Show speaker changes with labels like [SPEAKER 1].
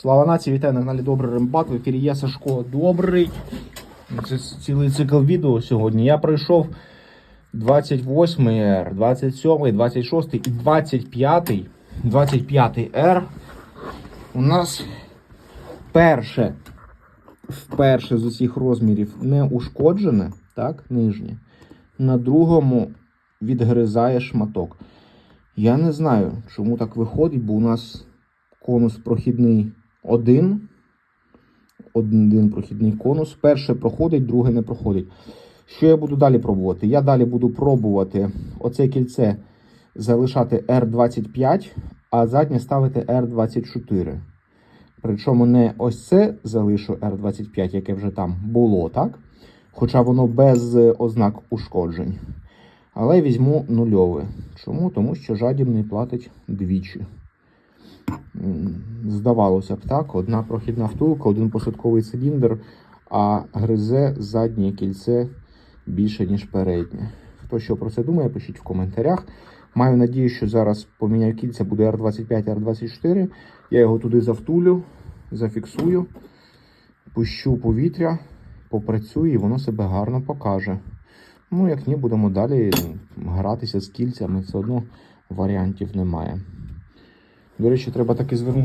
[SPEAKER 1] Слава нації, вітаю на каналі Добрий Рембат. В ефірі я Сашко Добрий. Це цілий цикл відео сьогодні. Я пройшов 28 R, 27, 26 і 25. 25 R. У нас перше, вперше з усіх розмірів не ушкоджене, так, нижнє. На другому відгризає шматок. Я не знаю, чому так виходить, бо у нас конус прохідний один. Один прохідний конус. Перше проходить, друге не проходить. Що я буду далі пробувати? Я далі буду пробувати оце кільце залишати R25, а заднє ставити R24. Причому не ось це залишу R25, яке вже там було, так? Хоча воно без ознак ушкоджень. Але візьму нульове. Чому? Тому що жадібний платить двічі. Здавалося б, так, одна прохідна втулка, один посадковий циліндр, а гризе заднє кільце більше, ніж переднє. Хто що про це думає, пишіть в коментарях. Маю надію, що зараз поміняю кільця, буде R25, R24. Я його туди завтулю, зафіксую, пущу повітря, попрацюю і воно себе гарно покаже. Ну, як ні, будемо далі гратися з кільцями, все одно варіантів немає. До речі, треба таки звернути.